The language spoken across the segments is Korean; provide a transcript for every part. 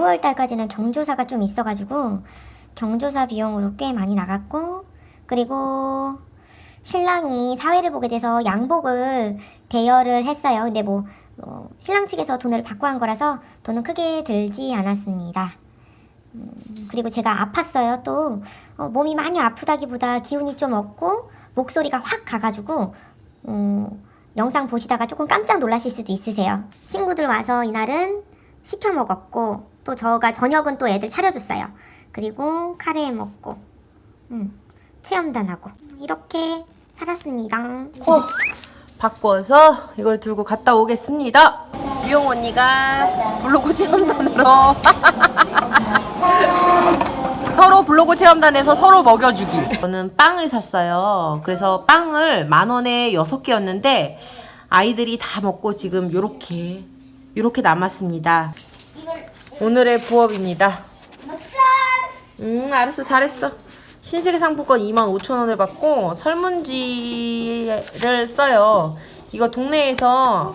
6월 달까지는 경조사가 좀 있어가지고 경조사 비용으로 꽤 많이 나갔고 그리고 신랑이 사회를 보게 돼서 양복을 대여를 했어요. 근데 뭐 어, 신랑 측에서 돈을 받고 한 거라서 돈은 크게 들지 않았습니다. 음, 그리고 제가 아팠어요. 또 어, 몸이 많이 아프다기보다 기운이 좀 없고 목소리가 확 가가지고 어, 영상 보시다가 조금 깜짝 놀라실 수도 있으세요. 친구들 와서 이날은 시켜 먹었고 또 저가 저녁은 또 애들 차려줬어요. 그리고 카레 먹고 음, 체험단 하고 이렇게 살았습니다. 코 바꿔서 이걸 들고 갔다 오겠습니다. 유영 언니가 블로그 체험단으로 서로 블로그 체험단에서 서로 먹여주기. 저는 빵을 샀어요. 그래서 빵을 만 원에 여섯 개였는데 아이들이 다 먹고 지금 요렇게 요렇게 남았습니다. 오늘의 부업입니다. 음, 알았어. 잘했어. 신세계 상품권 25,000원을 받고 설문지를 써요. 이거 동네에서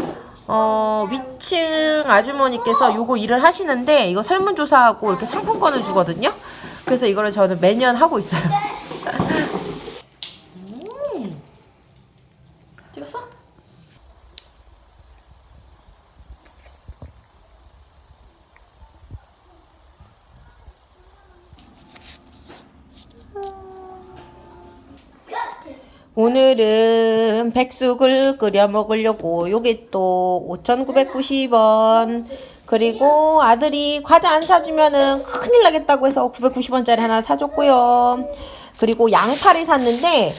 어, 위층 아주머니께서 요거 일을 하시는데 이거 설문조사하고 이렇게 상품권을 주거든요. 그래서 이거를 저는 매년 하고 있어요. 음. 찍었어? 오늘은 백숙을 끓여 먹으려고 요게 또 5,990원 그리고 아들이 과자 안 사주면은 큰일 나겠다고 해서 990원짜리 하나 사줬고요 그리고 양파를 샀는데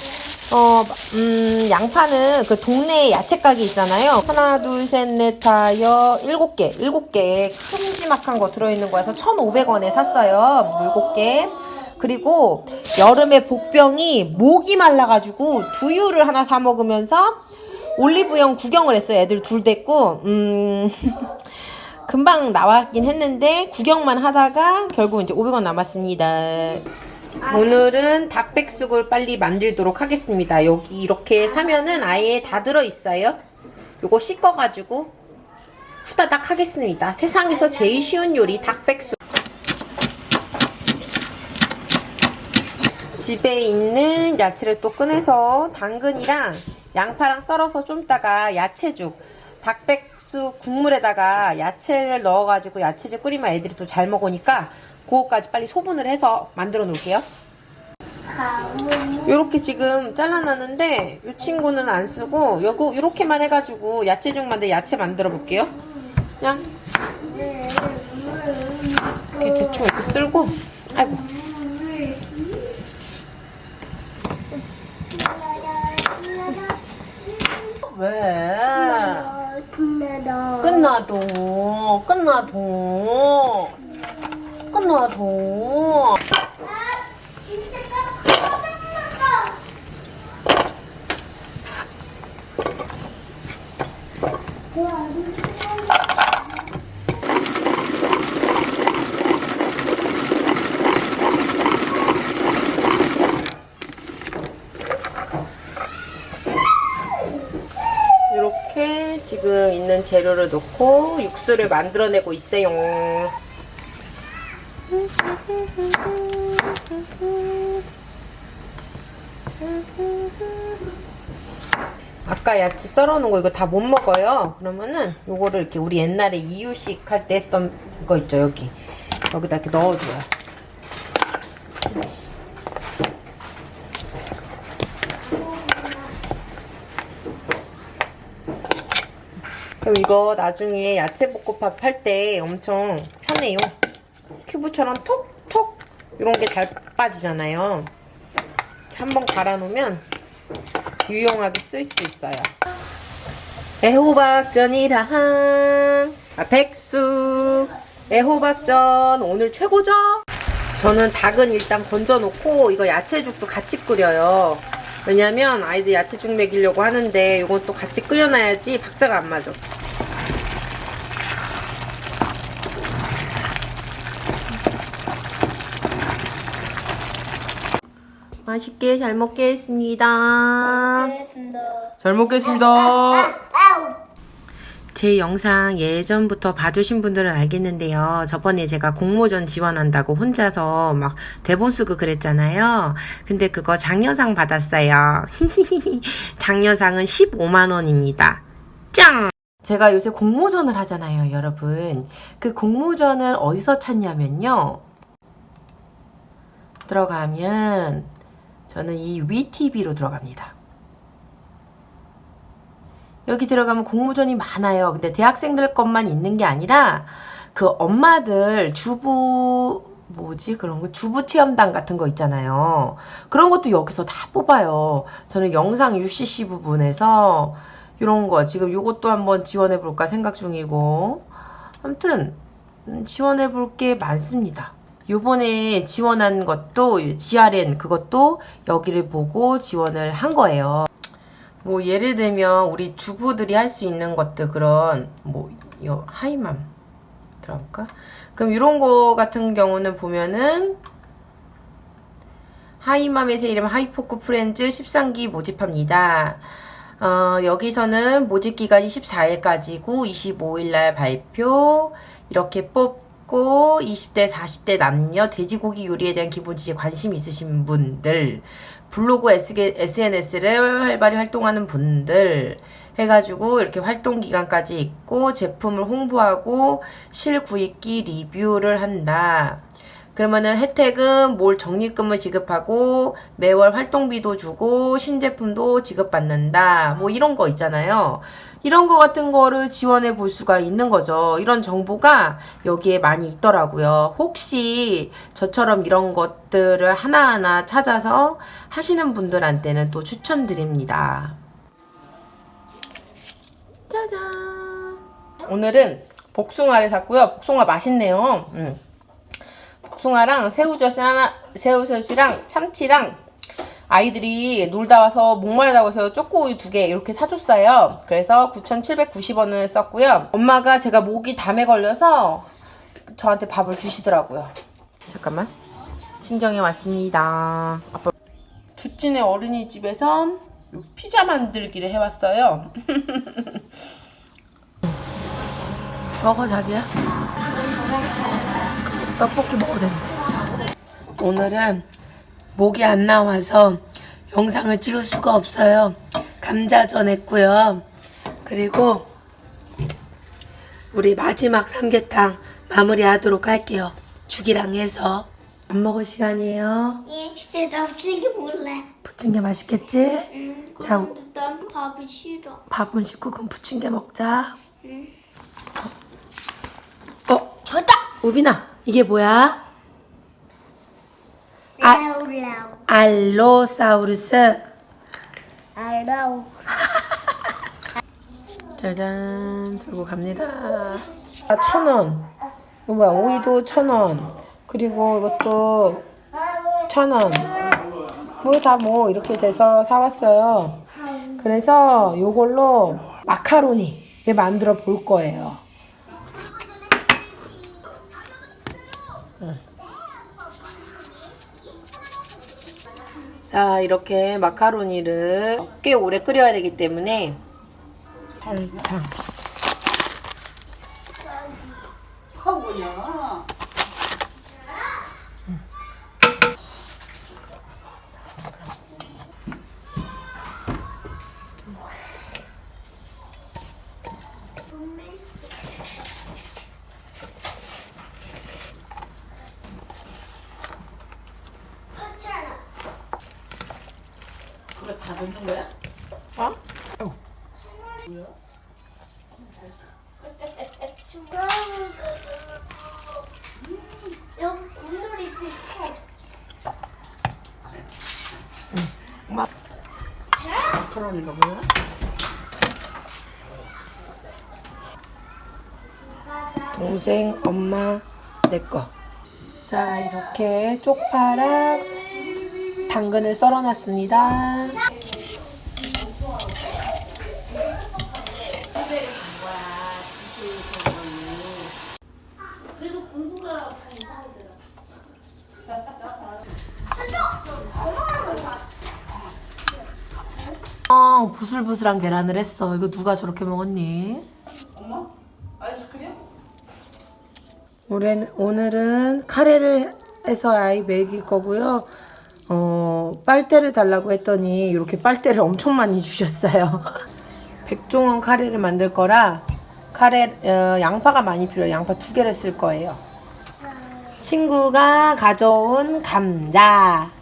어, 음, 양파는 그 동네 야채 가게 있잖아요. 하나, 둘, 셋, 넷, 다, 여, 일곱 개. 일곱 개 큼지막한 거 들어있는 거여서 1,500원에 샀어요. 일곱 개. 그리고 여름에 복병이 목이 말라가지고 두유를 하나 사 먹으면서 올리브영 구경을 했어요. 애들 둘 됐고, 음, 금방 나왔긴 했는데 구경만 하다가 결국 이제 500원 남았습니다. 오늘은 닭백숙을 빨리 만들도록 하겠습니다. 여기 이렇게 사면은 아예 다 들어있어요. 요거 씻어가지고 후다닥 하겠습니다. 세상에서 제일 쉬운 요리 닭백숙. 집에 있는 야채를 또 꺼내서 당근이랑 양파랑 썰어서 좀 이따가 야채죽 닭백숙 국물에다가 야채를 넣어가지고 야채죽 끓이면 애들이 또 잘 먹으니까 그거까지 빨리 소분을 해서 만들어 놓을게요. 요렇게 지금 잘라놨는데 이 친구는 안 쓰고 요거 요렇게만 해가지고 야채죽 만들 야채 만들어 볼게요. 그냥 이렇게 대충 이렇게 쓸고 아이고 왜? 끝나도. 끝나도. 끝나도. 이렇게 지금 있는 재료를 넣고 육수를 만들어내고 있어요. 아까 야채 썰어놓은 거 이거 다 못 먹어요. 그러면은 요거를 이렇게 우리 옛날에 이유식 할 때 했던 거 있죠 여기 여기다 이렇게 넣어줘요. 그럼 이거 나중에 야채 볶음밥 할 때 엄청 편해요. 큐브처럼 톡톡 이런 게 잘 빠지잖아요. 한번 갈아놓으면 유용하게 쓸 수 있어요. 애호박전이랑 아, 백숙 애호박전 오늘 최고죠? 저는 닭은 일단 건져놓고 이거 야채죽도 같이 끓여요. 왜냐면 아이들 야채죽 먹이려고 하는데 이건 또 같이 끓여놔야지 박자가 안 맞아. 맛있게 잘 먹겠습니다. 알겠습니다. 잘 먹겠습니다. 제 영상 예전부터 봐주신 분들은 알겠는데요. 저번에 제가 공모전 지원한다고 혼자서 막 대본 쓰고 그랬잖아요. 근데 그거 장려상 받았어요. 장려상은 15만원입니다. 짱! 제가 요새 공모전을 하잖아요, 여러분. 그 공모전을 어디서 찾냐면요. 들어가면 저는 이 위TV로 들어갑니다. 여기 들어가면 공모전이 많아요. 근데 대학생들 것만 있는 게 아니라 그 엄마들 주부 뭐지 그런 거 주부 체험단 같은 거 있잖아요. 그런 것도 여기서 다 뽑아요. 저는 영상 UCC 부분에서 이런 거 지금 요것도 한번 지원해 볼까 생각 중이고 아무튼 음, 지원해 볼 게 많습니다. 요번에 지원한 것도 GRN 그것도 여기를 보고 지원을 한 거예요. 뭐 예를 들면 우리 주부들이 할 수 있는 것들 그런 뭐 요 하이맘 들어볼까? 그럼 이런 거 같은 경우는 보면은 하이맘에서 이름 하이포크 프렌즈 13기 모집합니다. 어, 여기서는 모집 기간이 14일까지고 25일 날 발표 이렇게 뽑 고 20대 40대 남녀 돼지고기 요리에 대한 기본 지식 관심 있으신 분들 블로그 SNS를 활발히 활동하는 분들 해가지고 이렇게 활동 기간까지 있고 제품을 홍보하고 실구입기 리뷰를 한다. 그러면은 혜택은 몰 적립금을 지급하고 매월 활동비도 주고 신제품도 지급받는다. 뭐 이런 거 있잖아요. 이런 거 같은 거를 지원해 볼 수가 있는 거죠. 이런 정보가 여기에 많이 있더라고요. 혹시 저처럼 이런 것들을 하나하나 찾아서 하시는 분들한테는 또 추천드립니다. 짜잔. 오늘은 복숭아를 샀고요. 복숭아 맛있네요. 음. 복숭아랑 새우젓이 하나, 새우젓이랑 참치랑 아이들이 놀다 와서 목마르다고 해서 초코우유 두 개 이렇게 사줬어요. 그래서 9,790원을 썼고요. 엄마가 제가 목이 담에 걸려서 저한테 밥을 주시더라고요. 잠깐만. 친정에 왔습니다. 아빠. 두찐의 어린이집에서 피자 만들기를 해왔어요. 먹어 자기야. 떡볶이 먹어도 되는데. 오늘은 목이 안 나와서 영상을 찍을 수가 없어요. 감자전 했고요. 그리고 우리 마지막 삼계탕 마무리하도록 할게요. 죽이랑 해서 밥 먹을 시간이에요. 얘, 나 부침개 먹을래. 부침개 맛있겠지? 응. 자, 근데 난 밥이 싫어. 밥은 식고 그럼 부침개 먹자. 어, 좋다. 우빈아, 이게 뭐야? 아. 라우라우. 알로사우루스. 알라우. 짜잔, 들고 갑니다. 아, 천 원. 이거 뭐야, 오이도 천 원. 그리고 이것도 천 원. 뭐 다 뭐 이렇게 돼서 사왔어요. 그래서 요걸로 마카로니를 만들어 볼 거예요. 자, 이렇게 마카로니를 꽤 오래 끓여야 되기 때문에 설탕. 다 넣는 거야? 어? 여기 곰돌이 비슷해. 그러니까 뭐야? 동생, 엄마, 내 거. 자, 이렇게 쪽파랑 당근을 썰어놨습니다. 엄청 부슬부슬한 계란을 했어. 이거 누가 저렇게 먹었니? 엄마? 아이스크림? 올해는, 오늘은 카레를 해서 아이 먹일 거고요. 어, 빨대를 달라고 했더니 이렇게 빨대를 엄청 많이 주셨어요. 백종원 카레를 만들 거라 카레 어, 양파가 많이 필요해요. 양파 두 개를 쓸 거예요. 친구가 가져온 감자.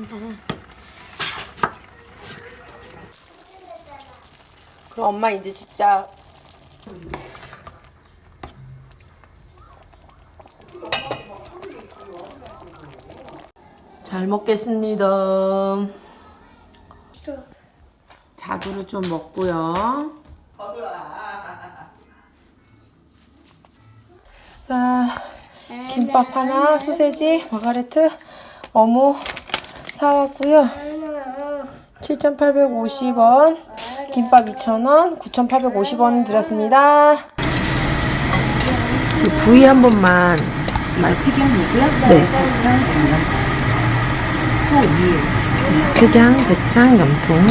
감자를 그럼 엄마 이제 진짜 잘 먹겠습니다. 자두를 좀 먹고요. 자, 김밥 하나, 소세지, 마가레트, 어묵 사왔고요. 7,850원, 김밥 2,000원, 9,850원 드렸습니다. 부위 한 번만 말숙양이고요. 네. 대창, 양념, 소 특양 대창 염통.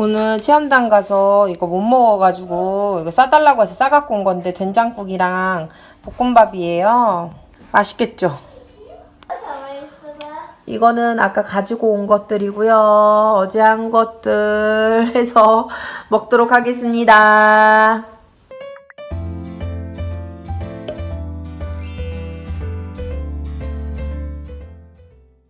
오늘 체험단 가서 이거 못 먹어가지고 이거 싸달라고 해서 싸갖고 온 건데 된장국이랑 볶음밥이에요. 맛있겠죠? 이거는 아까 가지고 온 것들이고요. 어제 한 것들 해서 먹도록 하겠습니다.